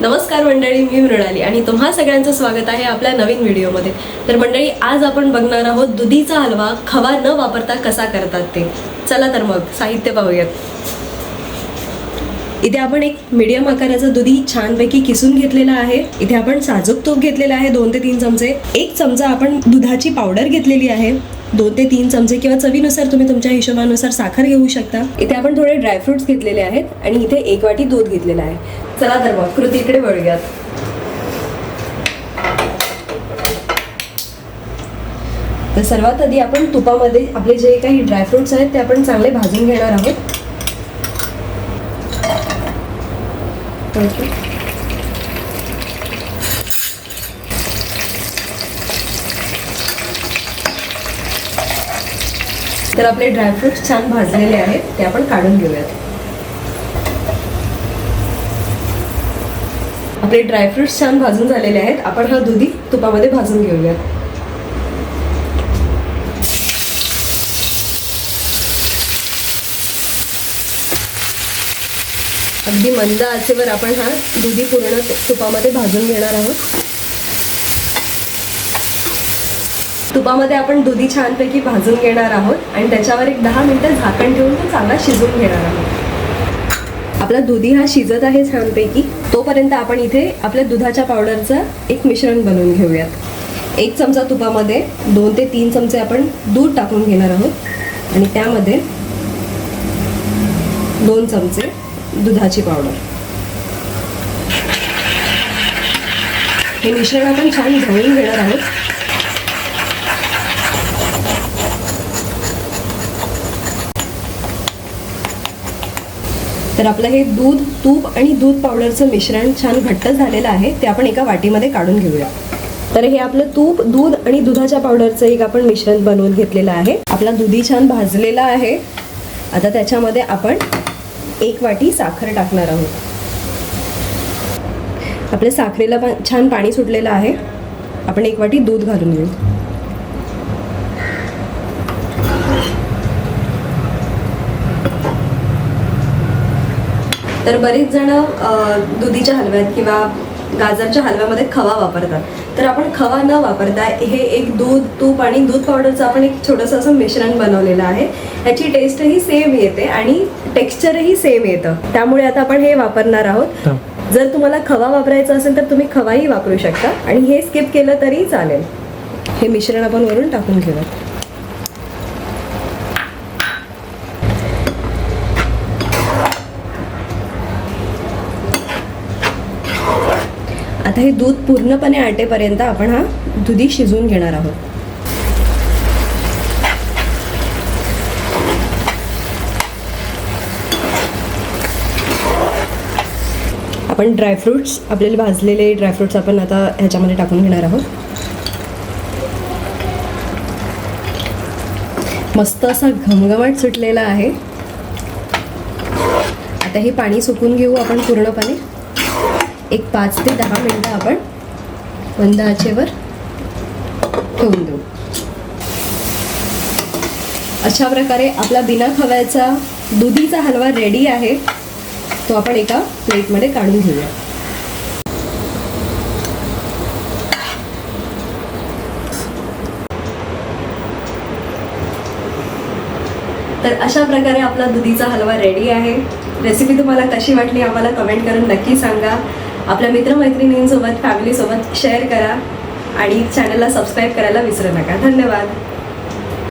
नमस्कार मंडळी मी मृणाली आणि तुम्हा सगळ्यांचं स्वागत आहे आपल्या नवीन व्हिडिओमध्ये. तर मंडळी आज आपण बघणार आहोत दुधीचा हलवा खवा न वापरता कसा करतात ते. चला तर मग साहित्य पाहूयात. इथे आपण एक मीडियम आकाराचा दुधी छानपैकी किसून घेतलेला आहे. इथे आपण साजूक तूप घेतलेला आहे दोन ते तीन चमचे. एक चमचा आपण दुधाची पावडर घेतलेली आहे. दोन ते तीन चमचे किंवा चवीनुसार तुम्ही तुमच्या हिशोबानुसार साखर घेऊ शकता. इथे आपण थोडे ड्रायफ्रुट्स घेतलेले आहेत आणि इथे एक वाटी दूध घेतलेलं आहे. चला तर मग कृतीकडे वळूयात. तर सर्वात आधी आपण तुपामध्ये आपले जे काही ड्रायफ्रुट्स आहेत ते आपण चांगले भाजून घेणार आहोत. ओके तर आपले ड्रायफ्रुट्स छान भाजलेले आहेत ते आपण काढून घेऊयात. आपले ड्रायफ्रुट्स छान भाजून झालेले आहेत आपण हा दुधी तुपामध्ये भाजून घेऊयात. अगदी मंद आचेवर आपण हा दुधी पूर्ण तुपामध्ये भाजून घेणार आहोत. तुपामध्ये आपण दुधी छानपैकी भाजून घेणार आहोत आणि त्याच्यावर एक दहा मिनिटं झाकण ठेवून तो चांगला शिजवून घेणार आहोत. आपला दुधी हा शिजत आहे छानपैकी तोपर्यंत आपण इथे आपल्या दुधाच्या पावडरचं एक मिश्रण बनवून घेऊयात. एक चमचा तुपामध्ये दोन ते तीन चमचे आपण दूध टाकून घेणार आहोत. आणि त्यामध्ये दोन चमचे दुधाची पावडर हे मिश्रण आपण छान ढवळून घेणार आहोत. तर आपलं हे दूध तूप आणि दूध पावडरचं मिश्रण छान घट्ट झालेलं आहे ते आपण एका वाटीमध्ये काढून घेऊया. तर हे आपलं तूप दूध आणि दुधाच्या पावडरचं एक आपण मिश्रण बनवून घेतलेलं आहे. आपला दुधी छान भाजलेला आहे. आता त्याच्यामध्ये आपण एक वाटी साखर टाकणार आहोत. आपल्या साखरेला पण छान पाणी सुटलेलं आहे. आपण एक वाटी दूध घालून घेऊ. तर बरेच जण दुधीच्या हलव्यात किंवा गाजरच्या हलव्यामध्ये खवा वापरतात. तर आपण खवा न वापरता हे एक दूध तूप आणि दूध पावडरचं आपण एक छोटंसं असं मिश्रण बनवलेलं आहे. ह्याची टेस्टही सेम येते आणि टेक्स्चरही सेम येतं. त्यामुळे आता आपण हे वापरणार आहोत. जर तुम्हाला खवा वापरायचा असेल तर तुम्ही खवाही वापरू शकता. आणि हे स्किप केलं तरी चालेल. हे मिश्रण आपण वरून टाकून घेऊयात. आता हे दूध पूर्णपणे आटेपर्यंत आपण हा दुधी शिजवून घेणार आहोत. आपण ड्रायफ्रूट्स आपल्याला भाजलेले ड्रायफ्रुट्स आपण आता ह्याच्यामध्ये टाकून घेणार आहोत. मस्त असा घमघमाट सुटलेला आहे. आता हे पाणी सुकून घेऊ आपण पूर्णपणे. एक पाच ते दहा मिनटं आपण मंद आचेवर ठेवून देऊ. अशा प्रकारे आपला बिना खव्याचा दुधीचा हलवा रेडी आहे. तो आपण एका प्लेटमध्ये काढून घेऊया. तर अशा प्रकारे आपला दुधीचा हलवा रेडी आहे. रेसिपी तुम्हाला कशी वाटली आम्हाला कमेंट करून नक्की सांगा. आपल्या मित्रमैत्रिणींसोबत फॅमिलीसोबत शेअर करा. आणि चॅनलला सबस्क्राईब करायला विसरू नका. धन्यवाद.